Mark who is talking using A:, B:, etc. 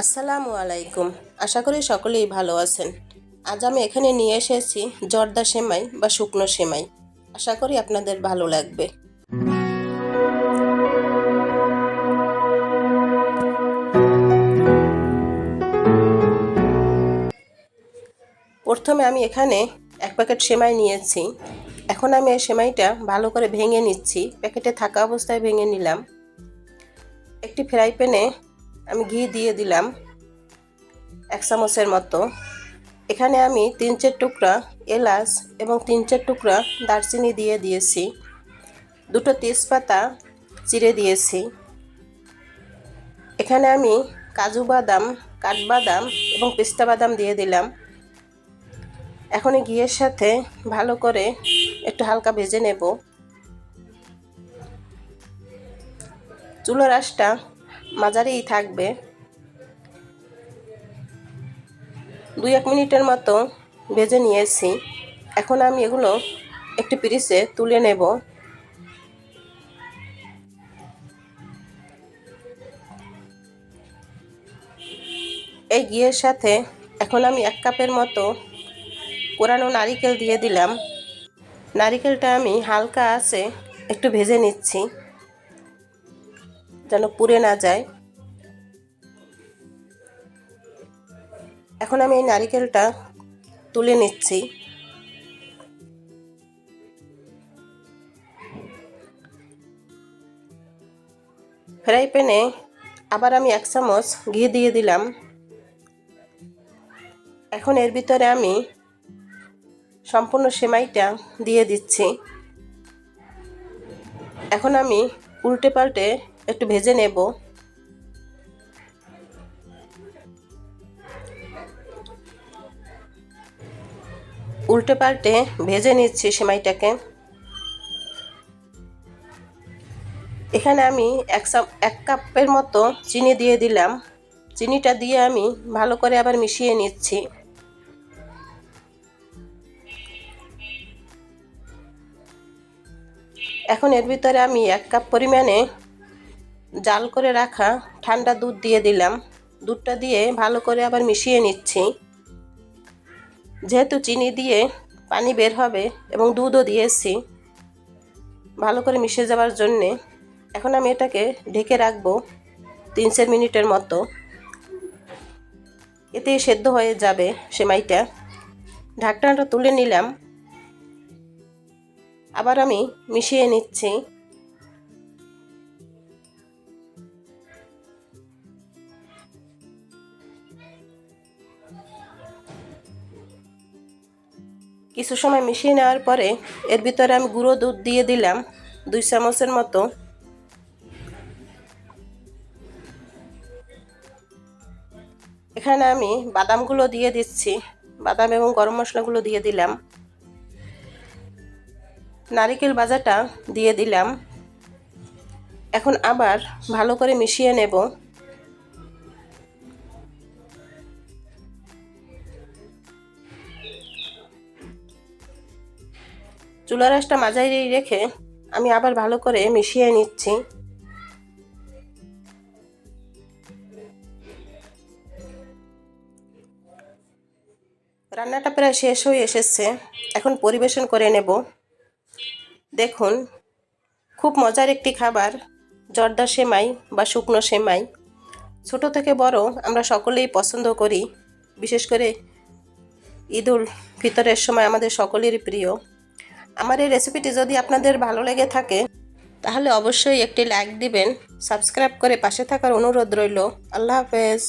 A: আসসালামু আলাইকুম। আশা করি সকলেই ভালো আছেন। আজ আমি এখানে নিয়ে এসেছি জর্দা সেমাই বা শুকনো সেমাই। আশা করি আপনাদের ভালো লাগবে। প্রথমে আমি এখানে এক প্যাকেট সেমাই নিয়েছি। এখন আমি এই সেমাইটা ভালো করে ভেঙে নিচ্ছি। প্যাকেটে থাকা অবস্থায় ভেঙে নিলাম। একটি ফ্রাই প্যানে আমি ঘি দিয়ে দিলাম এক চামচের মতো। এখানে আমি তিন চার টুকরা এলাচ এবং তিন চার টুকরা দারচিনি দিয়ে দিয়েছি। দুটো তেজপাতা চিড়ে দিয়েছি। এখানে আমি কাজু বাদাম, কাঠবাদাম এবং পেস্তা বাদাম দিয়ে দিলাম। এখন ঘিয়ের সাথে ভালো করে একটু হালকা ভেজে নেব। চুলার আঁশটা মাঝারিই থাকবে। দুই এক মিনিটের মতো ভেজে নিয়েছি। এখন আমি এগুলো একটি পিরিসে তুলে নেব। এই ঘিয়ের সাথে এখন আমি এক কাপের মতো কোরানো নারিকেল দিয়ে দিলাম। নারিকেলটা আমি হালকা আছে একটু ভেজে নিচ্ছি। যেন পুড়ে না যায়। এখন আমি এই নারিকেলটা তুলে নিচ্ছি। ফ্রাই প্যানে আবার আমি এক চামচ ঘি দিয়ে দিলাম। এখন এর ভিতরে আমি সম্পূর্ণ সেমাইটা দিয়ে দিচ্ছি। এখন আমি উল্টে পাল্টে একটু ভেজে নেব। উল্টে পাল্টে ভেজে নিচ্ছি সেমাইটাকে। এখানে আমি এক এক কাপের মতো চিনি দিয়ে দিলাম। চিনিটা দিয়ে আমি ভালো করে আবার মিশিয়ে নিচ্ছি। এখন এর ভিতরে আমি এক কাপ পরিমাণে জাল করে রাখা ঠান্ডা দুধ দিয়ে দিলাম। দুধটা দিয়ে ভালো করে আবার মিশিয়ে নিচ্ছি। যেহেতু চিনি দিয়ে পানি বের হবে এবং দুধও দিয়েছি, ভালো করে মিশে যাওয়ার জন্যে এখন আমি এটাকে ঢেকে রাখব তিন চার মিনিটের মতো। এতে সেদ্ধ হয়ে যাবে সেমাইটা। ঢাকনাটা তুলে নিলাম। আবার আমি মিশিয়ে নিচ্ছি। কিছু সময় মিশিয়ে নেওয়ার পরে এর ভিতরে আমি গুঁড়ো দুধ দিয়ে দিলাম, দুই চামচের মতো। এখানে আমি বাদামগুলো দিয়ে দিচ্ছি, বাদাম এবং গরম মশলাগুলো দিয়ে দিলাম। নারিকেল বাজাটা দিয়ে দিলাম। এখন আবার ভালো করে মিশিয়ে নেব। চুলা রাসটা মাঝারি রেখে আমি আবার ভালো করে মিশিয়ে নিচ্ছি। রান্নাটা প্রায় শেষ হয়ে এসেছে। এখন পরিবেশন করে নেব। দেখুন, খুব মজার একটি খাবার, জর্দা সেমাই বা শুকনো সেমাই। ছোট থেকে বড় আমরা সকলেই পছন্দ করি। বিশেষ করে ঈদুল ফিতরের সময় আমাদের সকলেরই প্রিয়। আমার এই রেসিপিটি যদি আপনাদের ভালো লেগে থাকে, তাহলে অবশ্যই একটি লাইক দিবেন সাবস্ক্রাইব করে পাশে থাকার অনুরোধ রইল। আল্লাহ হাফেজ।